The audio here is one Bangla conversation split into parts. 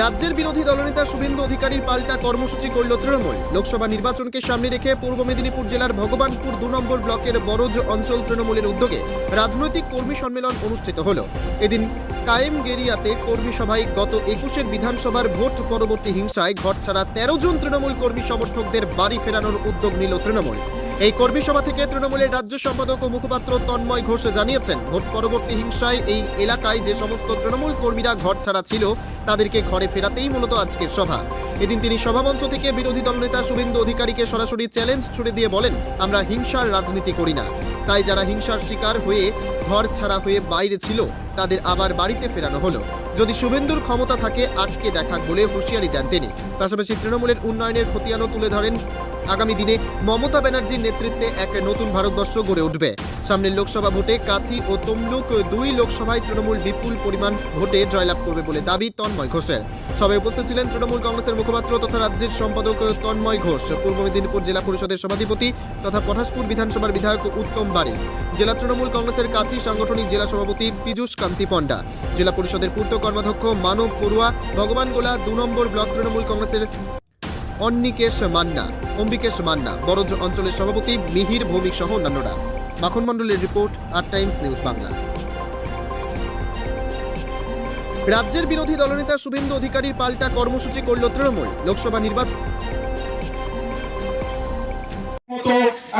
রাজ্যের বিরোধী দলনেতা শুভেন্দু অধিকারীর পাল্টা কর্মসূচি করল তৃণমূল। লোকসভা নির্বাচনকে সামনে রেখে পূর্ব মেদিনীপুর জেলার ভগবানপুর দু নম্বর ব্লকের বরজ অঞ্চল তৃণমূলের উদ্যোগে রাজনৈতিক কর্মী সম্মেলন অনুষ্ঠিত হল। এদিন কায়েম গেরিয়াতে কর্মী সভায় গত একুশের বিধানসভার ভোট পরবর্তী হিংসায় ঘরছাড়া তেরো জন তৃণমূল কর্মী সমর্থকদের বাড়ি ফেরানোর উদ্যোগ নিল তৃণমূল। এই কর্মী সভা থেকে তৃণমূলের রাজ্য সম্পাদক ও মুখপাত্র তন্ময় ঘোষ জানিয়েছেন, ভোট পরবর্তী হিংসায় এই এলাকায় যে সমস্ত তৃণমূল কর্মীরা ঘর ছাড়া ছিল, তাদেরকে ঘরে ফেরাতেই মূলত আজকের সভা। এদিন তিনি সভামঞ্চ থেকে বিরোধী দল দলনেতা শুভেন্দু অধিকারীকে সরাসরি চ্যালেঞ্জ ছুড়ে দিয়ে বলেন, আমরা হিংসার রাজনীতি করি না। তাই যারা হিংসার শিকার হয়ে ঘর ছাড়া হয়ে বাইরে ছিল, তাদের আবার বাড়িতে ফেরানো হলো। যদি শুভেন্দুর ক্ষমতা থাকে আটকে দেখা বলে হুঁশিয়ারি দেন তিনি। পাশাপাশি তৃণমূলের উন্নয়নের খতিয়ানও তুলে ধরেন। আগামী দিনে মমতা ব্যানার্জির নেতৃত্বে এক নতুন ভারতবর্ষ গড়ে উঠবে। সামনের লোকসভা ভোটে কাথি ও তমলুক দুই লোকসভায় তৃণমূল বিপুল পরিমাণ ভোটে জয়লাভ করবে বলে দাবি তন্ময় ঘোষের। সভায় উপস্থিত ছিলেন তৃণমূল কংগ্রেসের মুখপাত্র তথা রাজ্যের সম্পাদক তন্ময় ঘোষ, পূর্ব মেদিনীপুর জেলা পরিষদের সভাধিপতি তথা পঠাশপুর বিধানসভার বিধায়ক উত্তম বাড়ি, জেলা তৃণমূল কংগ্রেসের কাথি সাংগঠনিক জেলা সভাপতি পীযূষ কান্তি পণ্ডা, জেলা পরিষদের পূর্ত কর্মাধ্যক্ষ মানব পড়ুয়া ভগবানগোলা দু নম্বর ব্লক তৃণমূল কংগ্রেসের অন্নিকেশ মান্না, অম্বিকেশ মান্না, বরজ অঞ্চলের সভাপতি মিহির ভৌমিক সহ অন্যান্যরা। মাখন মণ্ডলের রিপোর্ট আর টাইমস নিউজ বাংলা। রাজ্যের বিরোধী দলনেতা শুভেন্দু অধিকারীর পাল্টা কর্মসূচি করল তৃণমূল, লোকসভা নির্বাচন।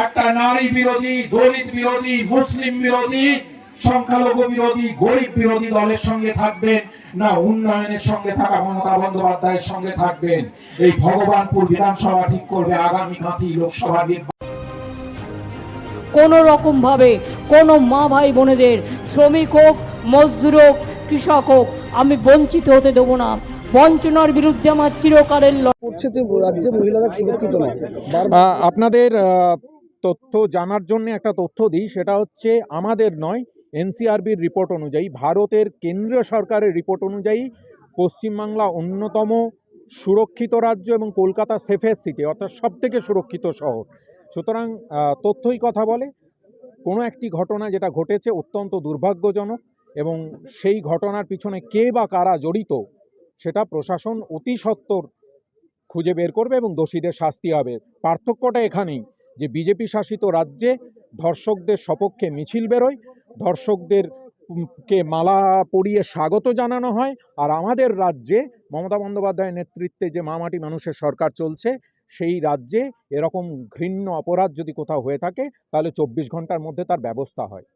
একটা নারী বিরোধী, দলিত বিরোধী, মুসলিম বিরোধী, সংখ্যালঘু বিরোধী, গরিব বিরোধী দলের সঙ্গে থাকবেন না, উন্নয়নের সঙ্গে থাকা মমতা বন্দ্যোপাধ্যায়ের সঙ্গে থাকবেন। এই ভগবানপুর বিধানসভা ঠিক করবে আগামী কাঁথি লোকসভা কোনো রকমভাবে কোনো মা ভাই বোনেদের শ্রমিক হোক মজদুর হোক কৃষক হোক আমি বঞ্চিত হতে দেবো না। বঞ্চনার বিরুদ্ধে আমার চিরকালের লড়াই। করছে যে রাজ্যে মহিলারা সুরক্ষিত নয়। আপনাদের তথ্য জানার জন্য একটা তথ্য দিই সেটা হচ্ছে আমাদের নয় এনসিআরবির রিপোর্ট অনুযায়ী ভারতের কেন্দ্রীয় সরকারের রিপোর্ট অনুযায়ী পশ্চিমবাংলা অন্যতম সুরক্ষিত রাজ্য এবং কলকাতা সেফেস্ট সিটি অর্থাৎ সবথেকে সুরক্ষিত শহর। সুতরাং তথ্যই কথা বলে। কোনো একটি ঘটনা যেটা ঘটেছে অত্যন্ত দুর্ভাগ্যজনক এবং সেই ঘটনার পিছনে কে বা কারা জড়িত, সেটা প্রশাসন অতি সত্বর খুঁজে বের করবে এবং দোষীদের শাস্তি হবে। পার্থক্যটা এখানেই, যে বিজেপি শাসিত রাজ্যে ধর্ষকদের সপক্ষে মিছিল বেরোয়, ধর্ষকদের কে মালা পরিয়ে স্বাগত জানানো হয়, আর আমাদের রাজ্যে মমতা বন্দ্যোপাধ্যায়ের নেতৃত্বে যে মামাটি মানুষের সরকার চলছে সেই রাজ্যে এরকম ঘৃণ্য অপরাধ যদি কোথাও হয়ে থাকে, তাহলে চব্বিশ ঘণ্টার মধ্যে তার ব্যবস্থা হয়।